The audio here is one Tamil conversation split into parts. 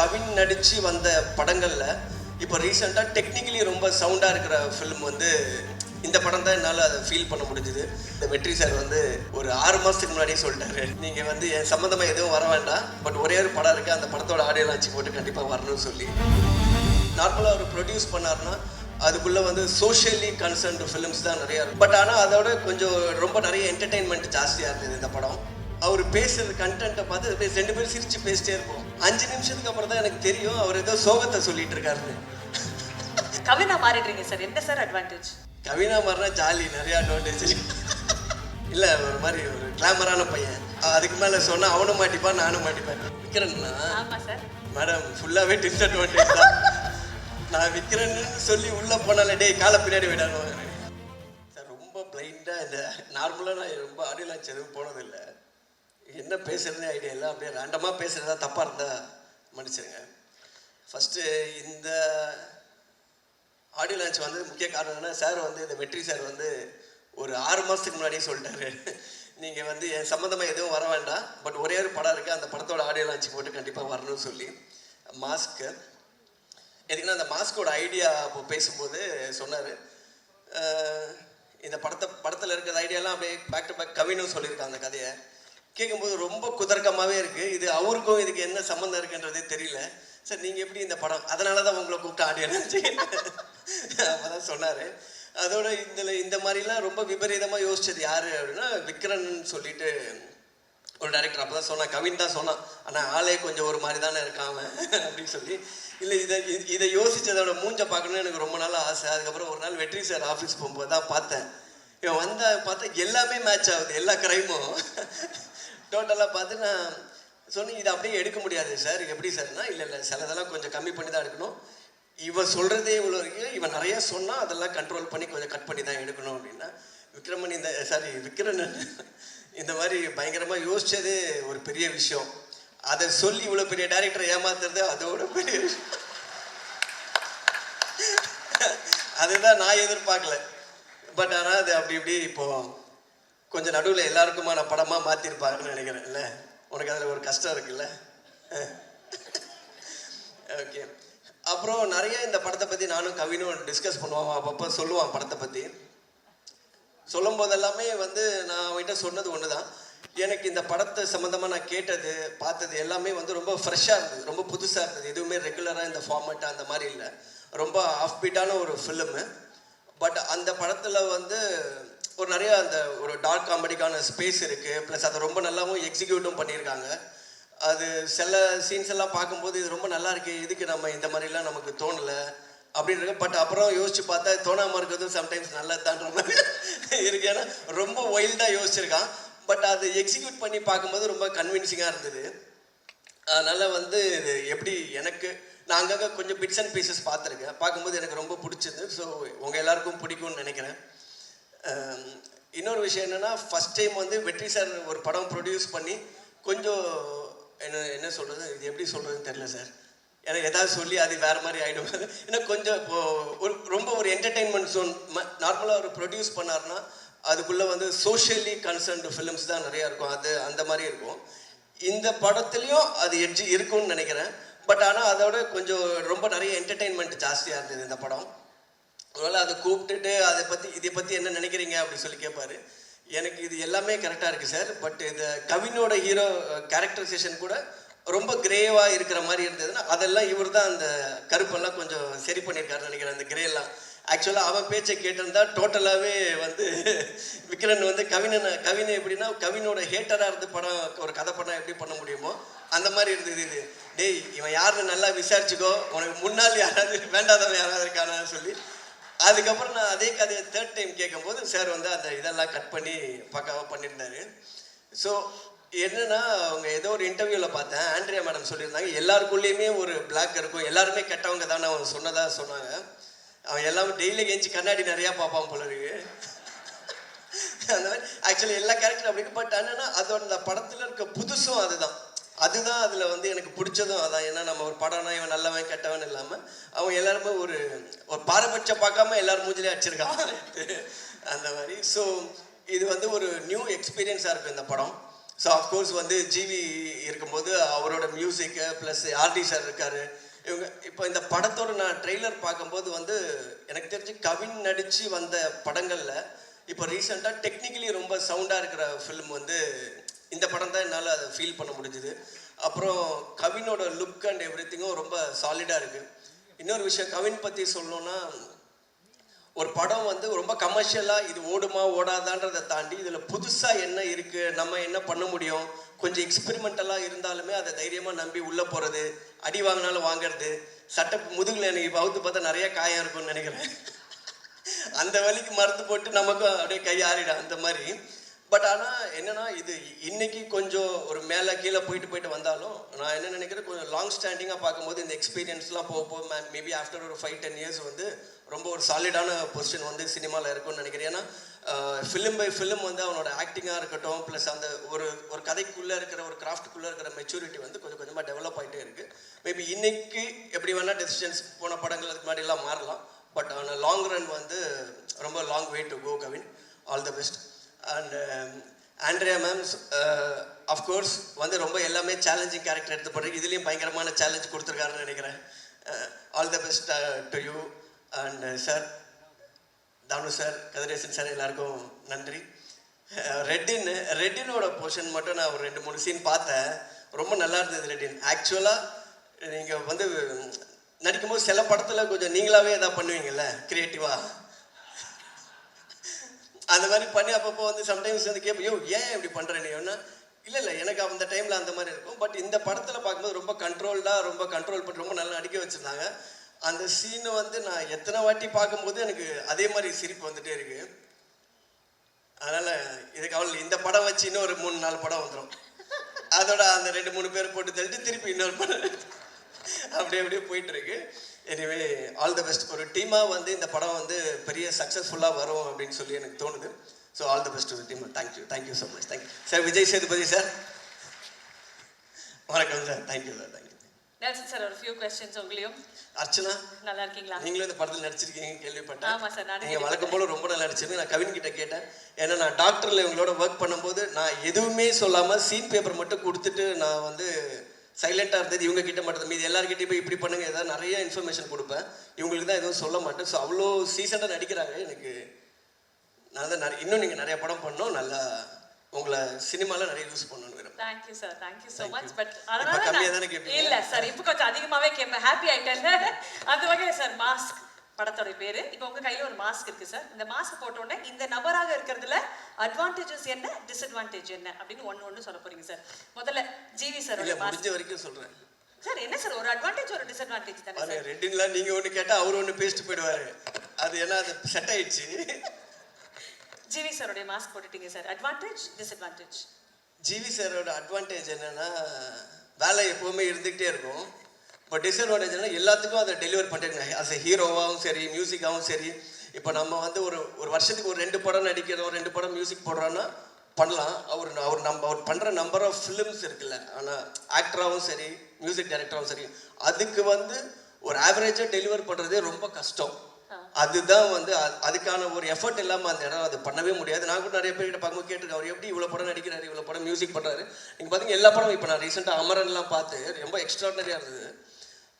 கவின் நடித்து வந்த படங்களில் இப்போ ரீசெண்டாக டெக்னிக்கலி ரொம்ப சவுண்டாக இருக்கிற ஃபிலிம் வந்து இந்த படம் தான் என்னால் அதை ஃபீல் பண்ண முடிஞ்சுது. இந்த வெற்றி சார் வந்து ஒரு ஆறு மாதத்துக்கு முன்னாடியே சொல்லிட்டாரு. நீங்கள் வந்து என் சம்மந்தமாக எதுவும் வர வேண்டாம். பட் ஒரே ஒரு படம் இருக்குது அந்த படத்தோட ஆடியோ லான்ச் போட்டு கண்டிப்பாக வரணும்னு சொல்லி. நார்மலாக அவர் ப்ரொடியூஸ் பண்ணாருன்னா அதுக்குள்ளே வந்து சோஷியலி கன்சர்ன்டு ஃபிலிம்ஸ் தான் நிறையா இருக்கும். பட் ஆனால் அதோட கொஞ்சம் ரொம்ப நிறைய என்டர்டெயின்மெண்ட் ஜாஸ்தியாக இருந்தது இந்த படம். அவர் பேசுகிற கண்டென்ட்டை பார்த்து ரெண்டு பேரும் சிரித்து பேசிட்டே இருப்போம். அஞ்சு நிமிஷத்துக்கு அப்புறம் தான் எனக்கு தெரியும் அவர் ஏதோ சோகத்தை சொல்லிட்டு இருக்காருன்னு. கவினா மாறிடுறீங்க சார். என்ன சார் அட்வான்டேஜ் கவினா மாதிரினா ஜாலி நிறைய அட்வான்டேஜ் இல்லை ஒரு மாதிரி ஒரு கிளாமரான பையன். அதுக்கு மேலே சொன்னால் அவனும் மாட்டிப்பான் நானும் மாட்டிப்பேன். விற்கிறேன்னா ஆமா சார். மேடம் ஃபுல்லாகவே டிஸ்அட்வான்டேஜ் தான். நான் விற்கிறேன்னு சொல்லி உள்ளே போனால டேய் காலை பின்னாடி விடாணும் சார் ரொம்ப பிளைண்டாக இந்த நார்மலாக நான் ரொம்ப ஆடியோ லான்ச் எதுவும் போனதில்லை. என்ன பேசுகிறதே ஐடியா இல்லை. அப்படியே ரேண்டமாக பேசுகிறதா தப்பாக இருந்தால் மன்னிச்சிருங்க. ஃபஸ்ட்டு இந்த ஆடியோ லான்ச் வந்து முக்கிய காரணம் என்னன்னா சார் வந்து இந்த வெற்றி சார் வந்து ஒரு ஆறு மாதத்துக்கு முன்னாடியே சொல்லிட்டாரு. நீங்கள் வந்து என் சம்மந்தமாக எதுவும் வர வேண்டாம். பட் ஒரே ஒரு படம் இருக்குது அந்த படத்தோட ஆடியோ லான்ச் போட்டு கண்டிப்பாக வரணும்னு சொல்லி. மாஸ்க்கு எதுக்குன்னா அந்த மாஸ்கோட ஐடியா இப்போ பேசும்போது சொன்னார். இந்த படத்தை படத்தில் இருக்கிற ஐடியாலாம் அப்படியே பேக் டு பேக் கவினும் சொல்லியிருக்காங்க அந்த கதையை. கேட்கும்போது ரொம்ப குதர்க்கமாகவே இருக்குது இது அவருக்கும் இதுக்கு என்ன சம்மந்தம் இருக்குன்றதே தெரியல. சார் நீங்கள் எப்படி இந்த படம்? அதனால தான் உங்களை கூப்பிட்டு ஆடியன்ஸ் அப்போ தான் சொன்னார். அதோட இதில் இந்த மாதிரிலாம் ரொம்ப விபரீதமாக யோசிச்சது யார் அப்படின்னா விக்ரன் சொல்லிட்டு ஒரு டைரக்டர் அப்போ தான் சொன்னான். கவின் தான் சொன்னான். ஆனால் ஆளே கொஞ்சம் ஒரு மாதிரி தானே இருக்கான் அப்படின்னு சொல்லி. இல்லை இதை இதை யோசிச்சதோட மூஞ்ச பார்க்கணும்னு எனக்கு ரொம்ப நாள் ஆசை. அதுக்கப்புறம் ஒரு நாள் வெற்றி சார் ஆஃபீஸ் போகும்போது தான் பார்த்தேன். இவன் வந்த பார்த்தா எல்லாமே மேட்ச் ஆகுது. எல்லா கிரைமும் டோட்டலாக பார்த்து நான் சொன்னேன் இதை அப்படியே எடுக்க முடியாது சார் எப்படி சார்னா இல்லை இல்லை சிலதெல்லாம் கொஞ்சம் கம்மி பண்ணி தான் எடுக்கணும். இவன் சொல்கிறதே இவ்வளோ இருக்கு. இவன் நிறைய சொன்னால் அதெல்லாம் கண்ட்ரோல் பண்ணி கொஞ்சம் கட் பண்ணி தான் எடுக்கணும் அப்படின்னா விக்ரமன் இந்த சாரி விக்ரமன் இந்த மாதிரி பயங்கரமாக யோசித்ததே ஒரு பெரிய விஷயம். அதை சொல்லி இவ்வளோ பெரிய டேரக்டரை ஏமாத்துறது அதோட பெரிய விஷயம். அதுதான் நான் எதிர்பார்க்கல. பட் ஆனால் அது அப்படி இப்படி இப்போது கொஞ்சம் நடுவில் எல்லாருக்குமான படமாக மாற்றிருப்பாருன்னு நினைக்கிறேன் இல்லை உனக்கு அதில் ஒரு கஷ்டம் இருக்குல்ல? ஓகே அப்புறம் நிறைய இந்த படத்தை பற்றி நானும் கவினும் டிஸ்கஸ் பண்ணுவான் அப்பப்போ சொல்லுவான் படத்தை பற்றி சொல்லும் போதெல்லாமே வந்து நான் அவன்கிட்ட சொன்னது ஒன்று தான் எனக்கு இந்த படத்தை சம்மந்தமாக நான் கேட்டது பார்த்தது எல்லாமே வந்து ரொம்ப ஃப்ரெஷ்ஷாக இருந்தது. ரொம்ப புதுசாக இருந்தது. எதுவுமே ரெகுலராக இந்த ஃபார்மேட்டாக அந்த மாதிரி இல்லை. ரொம்ப ஆஃப் பீட்டான ஒரு ஃபிலிமு பட் அந்த படத்தில் வந்து ஒரு நிறைய அந்த ஒரு டார்க் காமெடிக்கான ஸ்பேஸ் இருக்குது ப்ளஸ் அதை ரொம்ப நல்லாவும் எக்ஸிக்யூட்டும் பண்ணியிருக்காங்க. அது சில சீன்ஸ் எல்லாம் பார்க்கும்போது இது ரொம்ப நல்லா இருக்கு இதுக்கு நம்ம இந்த மாதிரிலாம் நமக்கு தோணலை அப்படின்னு இருக்கு பட் அப்புறம் யோசிச்சு பார்த்தா தோணாமல் இருக்கிறதும் சம்டைம்ஸ் நல்லதுதான்ற மாதிரி இருக்கு. ஏன்னா ரொம்ப வைல்டாக யோசிச்சிருக்கான். பட் அது எக்ஸிக்யூட் பண்ணி பார்க்கும்போது ரொம்ப கன்வின்சிங்காக இருந்தது. அதனால் வந்து இது எப்படி எனக்கு நான் அங்கங்கே கொஞ்சம் பிட்ஸ் அண்ட் பீசஸ் பார்த்துருக்கேன். பார்க்கும்போது எனக்கு ரொம்ப பிடிச்சது. ஸோ உங்கள் எல்லாருக்கும் பிடிக்கும்னு நினைக்கிறேன். இன்னொரு விஷயம் என்னென்னா ஃபஸ்ட் டைம் வந்து வெற்றி சார் ஒரு படம் ப்ரொடியூஸ் பண்ணி கொஞ்சம் என்ன என்ன சொல்கிறது இது எப்படி சொல்கிறதுன்னு தெரில சார் ஏன்னா எதாவது சொல்லி அது வேறு மாதிரி ஆகிடும் ஏன்னா கொஞ்சம் இப்போது ஒரு ரொம்ப ஒரு என்டர்டெயின்மெண்ட் ஜோன் நார்மலாக ஒரு ப்ரொடியூஸ் பண்ணாருன்னா அதுக்குள்ளே வந்து சோஷியலி கன்சர்ன்டு ஃபிலிம்ஸ் தான் நிறையா இருக்கும். அது அந்த மாதிரி இருக்கும். இந்த படத்துலையும் அது எட்ஜி இருக்கும்னு நினைக்கிறேன். பட் ஆனால் அதோட கொஞ்சம் ரொம்ப நிறைய என்டர்டெயின்மெண்ட் ஜாஸ்தியாக இருந்தது இந்த படம். ஒருவேளை அதை கூப்பிட்டுட்டு அதை பற்றி இதை பற்றி என்ன நினைக்கிறீங்க அப்படி சொல்லி கேட்பாரு எனக்கு இது எல்லாமே கரெக்டாக இருக்குது சார். பட் இந்த கவினோட ஹீரோ கேரக்டரைசேஷன் கூட ரொம்ப கிரேவாக இருக்கிற மாதிரி இருந்ததுன்னா அதெல்லாம் இவர் தான் அந்த கருப்பெல்லாம் கொஞ்சம் சரி பண்ணியிருக்காருன்னு நினைக்கிறேன் அந்த கிரேலாம் ஆக்சுவலாக அவன் பேச்சை கேட்டிருந்தா டோட்டலாகவே வந்து விக்ரன் வந்து கவினனை கவினை எப்படின்னா கவினோட ஹேட்டராக இருந்து படம் ஒரு கதை படம் எப்படி பண்ண முடியுமோ அந்த மாதிரி இருந்தது இது. டேய் இவன் யாருன்னு நல்லா விசாரிச்சுக்கோ. உனக்கு முன்னால் யாராவது வேண்டாதவன் யாராவது இருக்கானான்னு சொல்லி அதுக்கப்புறம் நான் அதே கதையை தேர்ட் டைம் கேட்கும்போது சார் வந்து அந்த இதெல்லாம் கட் பண்ணி பக்காவாக பண்ணியிருந்தாரு. ஸோ என்னன்னா அவங்க ஏதோ ஒரு இன்டர்வியூவில் பார்த்தேன். ஆண்ட்ரியா மேடம் சொல்லியிருந்தாங்க எல்லாருக்குள்ளேயுமே ஒரு பிளாக் இருக்கும். எல்லாருமே கெட்டவங்க தான் அவங்க சொன்னதாக சொன்னாங்க. அவன் எல்லாமே டெய்லி கெஞ்சி கண்ணாடி நிறையா பார்ப்பான் போல இருக்கு. அந்த மாதிரி ஆக்சுவலி எல்லா கேரக்டரும் அப்படி பட் என்னன்னா அதோட அந்த படத்தில் இருக்க புதுசும் அதுதான். அதுதான் அதில் வந்து எனக்கு பிடிச்சதும் அதான். ஏன்னா நம்ம ஒரு படம்னா இவன் நல்லவன் கெட்டவன் இல்லாமல் அவங்க எல்லாருமே ஒரு ஒரு பாரபட்சம் பார்க்காம எல்லாரும் மூஞ்சிலே அடிச்சிருக்கான் அந்த மாதிரி. ஸோ இது வந்து ஒரு நியூ எக்ஸ்பீரியன்ஸாக இருக்கும் இந்த படம். ஸோ அஃப்கோர்ஸ் வந்து ஜிவி இருக்கும்போது அவரோட மியூசிக்கு ப்ளஸ் ஆர்டி சார் இருக்கார். இவங்க இப்போ இந்த படத்தோட நான் ட்ரெய்லர் பார்க்கும்போது வந்து எனக்கு தெரிஞ்சு கவின் நடித்து வந்த படங்களில் இப்போ ரீசெண்டாக டெக்னிக்கலி ரொம்ப சவுண்டாக இருக்கிற ஃபிலிம் வந்து இந்த படம் தான் என்னால் அதை ஃபீல் பண்ண முடிஞ்சுது. அப்புறம் கவினோட லுக் அண்ட் எவ்ரி ரொம்ப சாலிடாக இருக்குது இன்னொரு விஷயம் கவின் பற்றி சொல்லணும்னா ஒரு படம் வந்து ரொம்ப கமர்ஷியலாக இது ஓடுமா ஓடாதான்றதை தாண்டி இதில் புதுசாக என்ன இருக்குது நம்ம என்ன பண்ண முடியும் கொஞ்சம் எக்ஸ்பெரிமெண்டலாக இருந்தாலுமே அதை தைரியமாக நம்பி உள்ளே போகிறது அடி வாங்கினாலும் வாங்குறது சட்டை முதுகில் எனக்கு பகுத்து பார்த்தா நிறைய காயம் இருக்கும்னு நினைக்கிறேன். அந்த வழிக்கு மருந்து போட்டு நமக்கும் அப்படியே கை அந்த மாதிரி. பட் ஆனால் என்னன்னா இது இன்னைக்கு கொஞ்சம் ஒரு மேலே கீழே போயிட்டு போயிட்டு வந்தாலும் நான் என்ன நினைக்கிறேன் கொஞ்சம் லாங் ஸ்டாண்டிங்காக பார்க்கும்போது இந்த எக்ஸ்பீரியன்ஸ்லாம் போக போக மேபி ஆஃப்டர் ஒரு ஃபைவ் டென் இயர்ஸ் வந்து ரொம்ப ஒரு சாலிடான பொசிஷன் வந்து சினிமாவில் இருக்கும்னு நினைக்கிறேன். ஏன்னா ஃபிலிம் பை ஃபிலிம் வந்து அவனோட ஆக்டிங்காக இருக்கட்டும் ப்ளஸ் அந்த ஒரு ஒரு கதைக்குள்ளே இருக்கிற ஒரு கிராஃப்ட்டுக்குள்ளே இருக்கிற மெச்சூரிட்டி வந்து கொஞ்சம் கொஞ்சமாக டெவலப் ஆகிட்டே இருக்குது மேபி இன்னைக்கு எப்படி வேணால் டெசிஷன்ஸ் போன படங்கள் அதுக்கு முன்னாடிலாம் மாறலாம். பட் ஆனால் லாங் ரன் வந்து ரொம்ப long way to go Kavin. All the best and Andrea ma'am of course வந்து ரொம்ப எல்லாமே சேலஞ்சிங் கேரக்டர் எடுத்து பண்ணுறீங்க இதுலேயும் பயங்கரமான சேலஞ்ச் கொடுத்துருக்காருன்னு நினைக்கிறேன். All the best to you and sir Thanu sir Kathiresan sir எல்லாருக்கும் நன்றி. ரெட்டின் ரெட்டினோட போர்ஷன் மட்டும் நான் ஒரு ரெண்டு மூணு சீன் பார்த்தேன். ரொம்ப நல்லா இருந்தது ரெட்டின் ஆக்சுவலாக நீங்கள் வந்து நடிக்கும்போது சில படத்தில் கொஞ்சம் நீங்களாகவே எதாவது பண்ணுவீங்கல்ல க்ரியேட்டிவாக அந்த மாதிரி பண்ணி அப்பப்போ வந்து சம்டைம்ஸ் வந்து கேட்போம் யோ ஏன் இப்படி பண்ணுற நீ? ஒன்று இல்லை இல்லை எனக்கு அந்த டைமில் அந்த மாதிரி இருக்கும். பட் இந்த படத்தில் பார்க்கும்போது ரொம்ப கண்ட்ரோல்டாக ரொம்ப கண்ட்ரோல் பண்ணி ரொம்ப நல்லா நடிக்க வச்சுருந்தாங்க. அந்த சீனை வந்து நான் எத்தனை வாட்டி பார்க்கும்போது எனக்கு அதே மாதிரி சிரிப்பு வந்துட்டே இருக்கு. அதனால் இதுக்கு அவள் இந்த படம் வச்சு இன்னொரு மூணு நாலு படம் வந்துடும் அதோட அந்த ரெண்டு மூணு பேர் போட்டு தள்ளிட்டு திருப்பி இன்னொரு படம். அப்படியே அப்படியே போயிட்டு இருக்கு. எனிவே ஆல் த பெஸ்ட் ஒரு டீமாக வந்து இந்த படம் வந்து பெரிய சக்ஸஸ்ஃபுல்லாக வரும் அப்படின்னு சொல்லி எனக்கு தோணுது. ஸோ ஆல் த பெஸ்ட் ஒரு team thank you thank you so much thank you sir Vijay Sethupathi sir வணக்கம் sir thank you sir thank you Nelson sir ஒரு ஃபியூ கொஸ்டின்ஸ் உங்களையும். அர்ச்சனா? நல்லா இருக்கீங்களா? நீங்களும் இந்த படத்தில் நடிச்சிருக்கீங்க கேள்விப்பட்டேன். ஆமா சார், நானும் நீங்க வழக்கம் போல ரொம்ப நல்லா நடிச்சிருந்தீங்க நான் கவின் கிட்ட கேட்டேன். ஏன்னா நான் டாக்டர்ல இவங்களோட ஒர்க் பண்ணும்போது நான் எதுவுமே சொல்லாம சீன் பேப்பர் மட்டும் கொடுத்துட்டு நான் வந்து சைலண்டா இருந்தது இவங்க கிட்ட மட்டும் மீது எல்லார்கிட்டயும் போய் இப்படி பண்ணுங்க ஏதாவது நிறைய இன்ஃபர்மேஷன் கொடுப்பேன். இவங்களுக்கு தான் எதுவும் சொல்ல மாட்டேன். ஸோ அவ்வளோ சீசண்டாக நடிக்கிறாங்க. எனக்கு நான் தான் நிறைய இன்னும் நீங்க நிறைய படம் பண்ணணும். நல்லா உங்களை சினிமால நிறைய யூஸ் பண்ணணும் thank you sir thank you so Thank much. But அதனால கம்மியா தானே? இல்ல சார் இப்போ கொஞ்சம் அதிகமாவே கேட்பேன் ஹாப்பி ஆயிட்டேன் அந்த வகையில் சார் மாஸ்க் படத்தோட பேரு. இப்போ உங்க கையில ஒரு மாஸ்க் இருக்கு சார் இந்த மாஸ்க் போட்ட உடனே இந்த நபராக இருக்கிறதுல அட்வான்டேஜஸ் என்ன டிஸ்அட்வான்டேஜ் என்ன அப்படின்னு ஒண்ணு ஒண்ணு சொல்ல போறீங்க சார் முதல்ல ஜிவி மாஸ்க் முடிஞ்ச வரைக்கும் சொல்றேன். சார் என்ன சார் ஒரு அட்வான்டேஜ் ஒரு டிஸ்அட்வான்டேஜ் தானே சார் ரெண்டுங்களா நீங்க ஒண்ணு கேட்டா அவர் ஒண்ணு பேசிட்டு போயிடுவாரு. அது ஏன்னா அது செட் ஆயிடுச்சு. ஜிவி சாரோட மாஸ்க் போட்டுட்டீங்க சார் அட்வான்டேஜ் டிஸ்அட்வான்டேஜ் ஜிவி சாரோட அட்வான்டேஜ் என்னன்னா வேலை எப்பவுமே இருந்துகிட்டே இருக்கும். டிஸ்அட்வான்டேஜ் என்ன எல்லாத்துக்கும் அதை டெலிவர் பண்ணிருங்க அஸ் எ ஹீரோவாகவும் சரி மியூசிக்காகவும் சரி. இப்போ நம்ம வந்து ஒரு ஒரு வருஷத்துக்கு ஒரு ரெண்டு படம் நடிக்கிறோம் ரெண்டு படம் மியூசிக் போடுறோன்னா பண்ணலாம். அவர் அவர் நம்ம அவர் பண்ணுற நம்பர் ஆஃப் ஃபிலிம்ஸ் இருக்குல்ல. ஆனால் ஆக்டராகவும் சரி மியூசிக் டைரக்டராகவும் சரி அதுக்கு வந்து ஒரு ஆவரேஜாக டெலிவர் பண்ணுறதே ரொம்ப கஷ்டம். அதுதான் வந்து அதுக்கான ஒரு எஃபர்ட் இல்லாமல் அந்த இடம் அது பண்ணவே முடியாது. நான் கூட நிறைய பேர்கிட்ட பார்க்கும்போது கேட்டிருக்கேன். அவர் எப்படி இவ்வளோ படம் நடிக்கிறாரு இவ்வளோ படம் மியூசிக் பண்ணுறாரு நீங்கள் பார்த்தீங்க எல்லா படம் இப்போ நான் ரீசெண்டாக அமரன்லாம் பார்த்து ரொம்ப எக்ஸ்ட்ராடனரியாக இருந்தது.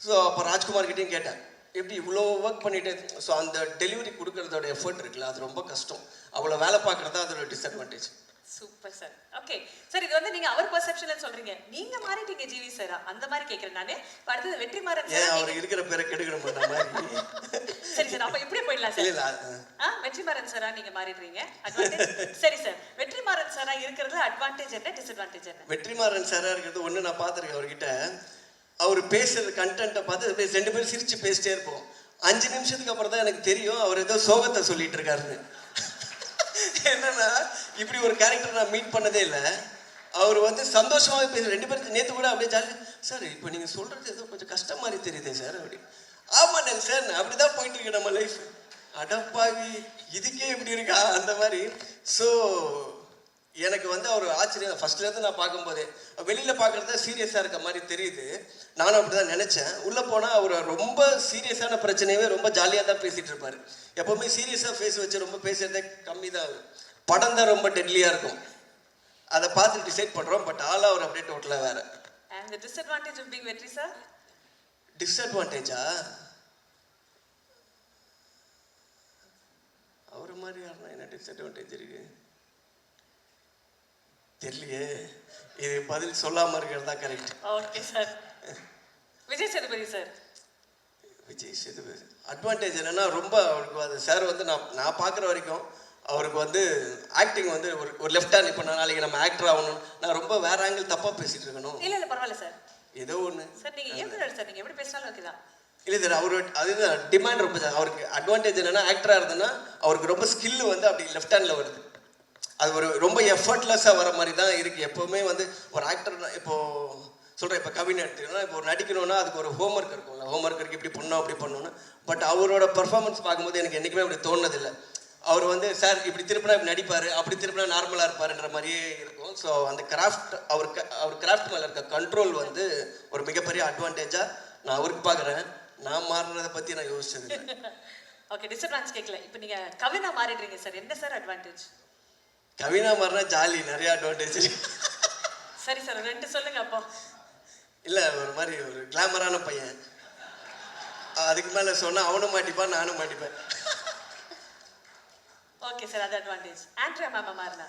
ஸோ அப்போ ராஜ்குமார் கிட்டேயும் கேட்டேன் எப்படி இவ்வளோ ஒர்க் பண்ணிட்டு? ஸோ அந்த டெலிவரி கொடுக்கறதோட எஃபர்ட் இருக்குல்ல அது ரொம்ப கஷ்டம். அவ்வளோ வேலை பார்க்குறது அதோட disadvantage super sir okay sir இது வந்து நீங்க அவர் பெர்செப்ஷன்ல சொல்றீங்க. நீங்க மாறிட்டீங்க ஜிவி சாரா அந்த மாதிரி கேக்குறேன் நானு. அடுத்தது வெற்றிமாறன் ஏன் சார் அவர் இருக்கிற பேரை கெடுக்கணும் பண்ண மாதிரி? சரி சார் அப்ப இப்படியே போயிடலாம் சார் இல்லை ஆ. வெற்றிமாறன் சாரா நீங்க மாறிடுறீங்க. சரி சார் வெற்றிமாறன் சாரா இருக்கிறது அட்வான்டேஜ் என்ன டிஸ்அட்வான்டேஜ் என்ன? வெற்றிமாறன் சாராக இருக்கிறது ஒன்று நான் பார்த்துருக்கேன் அவர்கிட்ட. அவர் பேசுகிற கண்டென்ட்டை பார்த்து ரெண்டு பேரும் சிரித்து பேசிட்டே இருப்போம். அஞ்சு நிமிஷத்துக்கு அப்புறம் தான் எனக்கு தெரியும் அவர் ஏதோ சோகத்தை சொல்லிட்டு இருக்காருன்னு. என்னன்னா இப்படி ஒரு கேரக்டர் நான் மீட் பண்ணதே இல்லை. அவர் வந்து சந்தோஷமாக பேச ரெண்டு பேருக்கு நேற்று கூட அப்படியே ஜாலி சார் இப்போ நீங்கள் சொல்கிறது ஏதோ கொஞ்சம் கஷ்டம் மாதிரி தெரியுதே சார் அப்படி. ஆமாண்ணே சார் அப்படிதான் போயிட்டு இருக்கு நம்ம லைஃப் அடப்பாவி இதுக்கே இப்படி இருக்கா? அந்த மாதிரி. ஸோ எனக்கு வந்து அவர் ஆச்சரியம். ஃபர்ஸ்ட்லேருந்து நான் பார்க்கும்போதே வெளியில் பார்க்குறது சீரியஸாக இருக்க மாதிரி தெரியுது. நானும் அப்படி தான் நினச்சேன். உள்ளே போனால் அவர் ரொம்ப சீரியஸான பிரச்சனையவே ரொம்ப ஜாலியாக தான் பேசிகிட்டு இருப்பார். எப்போவுமே சீரியஸாக ஃபேஸ் வச்சு ரொம்ப பேசுகிறதே கம்மி தான் அவர் படம் தான் ரொம்ப டெட்லியாக இருக்கும். அதை பார்த்து டிசைட் பண்ணுறோம் பட் ஆல் அவர் அப்படியே டோட்டலாக வேறு. And the disadvantage of being Vetri sir டிஸ்அட்வான்டேஜா அவர் மாதிரி யாருன்னா என்ன டிஸ்அட்வான்டேஜ் இருக்கு? தெரியலையே. இது பதில் சொல்லாம இருக்கிறது தான் correct okay sir Vijay Sethupathi sir Vijay Sethupathi. Advantage என்னன்னா ரொம்ப அவருக்கு அது சார் வந்து நான் நான் பார்க்குற வரைக்கும் அவருக்கு வந்து ஆக்டிங் வந்து ஒரு ஒரு லெஃப்ட் ஹேண்ட் இப்போ நாளைக்கு நம்ம ஆக்டர் ஆகணும் நான் ரொம்ப வேற ஆங்கிள் தப்பாக பேசிட்டு இருக்கணும். இல்ல இல்ல பரவாயில்ல சார் ஏதோ ஒன்று சார் நீங்க இயக்குனர் சார் நீங்க எப்படி பேசினாலும் ஓகே தான். இல்லை சார் அவர் அதுதான் டிமாண்ட் ரொம்ப ஜா- அவருக்கு அட்வான்டேஜ் என்னன்னா ஆக்டராக இருந்ததுன்னா அவருக்கு ரொம்ப ஸ்கில் வந்து அப்படி லெஃப்ட் ஹேண்டில் வருது. அது ஒரு ரொம்ப எஃபர்ட்லெஸ்ஸாக வர மாதிரி தான் இருக்குது எப்போவுமே வந்து ஒரு ஆக்டர் இப்போது சொல்கிறேன் இப்போ கவின் எடுத்துக்கணும் இப்போ ஒரு நடிக்கணும்னா அதுக்கு ஒரு ஹோம்ஒர்க் இருக்கும்ல. ஹோம்ஒர்க் இருக்கு இப்படி பண்ணணும் அப்படி பண்ணணும்னு பட் அவரோட பர்ஃபார்மன்ஸ் பார்க்கும்போது எனக்கு என்றைக்குமே அப்படி தோணுனதில்லை. அவர் வந்து சார் இப்படி திருப்பினா இப்படி நடிப்பார் அப்படி திருப்பினா நார்மலாக இருப்பாருன்ற மாதிரியே இருக்கும். ஸோ அந்த கிராஃப்ட் அவருக்கு அவர் கிராஃப்ட் மேலே இருக்க கண்ட்ரோல் வந்து ஒரு மிகப்பெரிய அட்வான்டேஜாக நான் அவருக்கு பார்க்குறேன். நான் மாறுறதை பற்றி நான் யோசிச்சது ஓகே டிஸ்அட்வான்டேஜ் கேட்கல இப்போ நீங்கள் கவினா மாறிடுறீங்க சார் என்ன சார் அட்வான்டேஜ் கவினா மாறினா ஜாலி நிறைய அட்வான்டேஜ் சரி சார் ரெண்டு சொல்லுங்க அப்போ. இல்லை ஒரு மாதிரி ஒரு கிளாமரான பையன். அதுக்கு மேலே சொன்னால் அவனும் மாட்டிப்பான் நானும் மாட்டிப்பேன். ஓகே சார் அது அட்வான்டேஜ் ஆண்ட்ரியா மேம் மாறினா?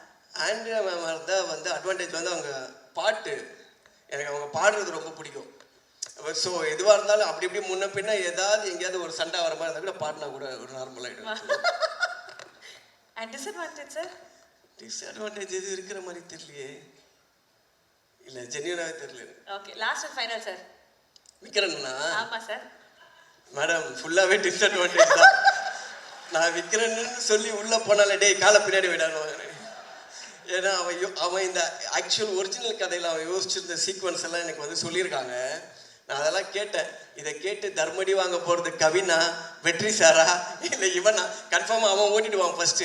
ஆண்ட்ரியா மேம் இருந்தால் வந்து அட்வான்டேஜ் வந்து அவங்க பாட்டு. எனக்கு அவங்க பாடுறது ரொம்ப பிடிக்கும். ஸோ எதுவாக இருந்தாலும் அப்படி இப்படி முன்ன பின்ன ஏதாவது எங்கேயாவது ஒரு சண்டை வர மாதிரி இருந்தால் கூட பாடினா கூட ஒரு நார்மல் ஆகிடும் அண்ட் டிஸ்அட்வான்டேஜ் சார் டிஸ்அட்வான்டேஜ் எது இருக்கிற மாதிரி தெரியலையே. இல்லை ஜென்யூனாகவே தெரியல. Okay last and final sir விக்ரன்னா ஆமா சார் மேடம் ஃபுல்லாகவே டிஸ்அட்வான்டேஜ் தான். நான் விற்கிறேன்னு சொல்லி உள்ளே போனாலே டேய் காலை பின்னாடி விடான்னு ஏன்னா அவன் அவன் இந்த ஆக்சுவல் ஒரிஜினல் கதையில் அவன் யோசிச்சிருந்த சீக்வன்ஸ் எல்லாம் எனக்கு வந்து சொல்லியிருக்காங்க. நான் அதெல்லாம் கேட்டேன். இதை கேட்டு தர்மடி வாங்க போகிறது கவினா வெற்றி சாரா? இல்லை இவனா? கன்ஃபார்மாக அவன் ஓட்டிடுவான் ஃபர்ஸ்ட்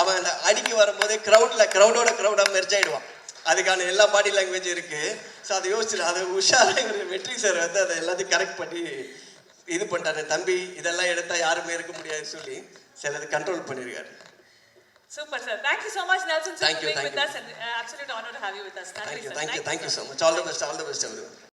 அவன் அந்த அடிக்கு வரும்போதே க்ரௌடில் க்ரௌடோட க்ரௌடாக மெர்ஜ் ஆயிடுவான். அதுக்கான எல்லா பாடி லாங்குவேஜ் இருக்கு. ஸோ அதை யோசிச்சு அதை உஷாராக இவர் வெற்றி சார் வந்து அதை எல்லாத்தையும் கரெக்ட் பண்ணி இது பண்ணிட்டாரு தம்பி இதெல்லாம் எடுத்தா யாருமே இருக்க முடியாது சொல்லி சிலது கண்ட்ரோல் பண்ணியிருக்காரு super sir thank you so much Nelson sir Thank you, being thank with you. us and uh, absolute honor to have you with us. Thank you sir. Thank you Thank you, thank you sir. So much all the best all the best our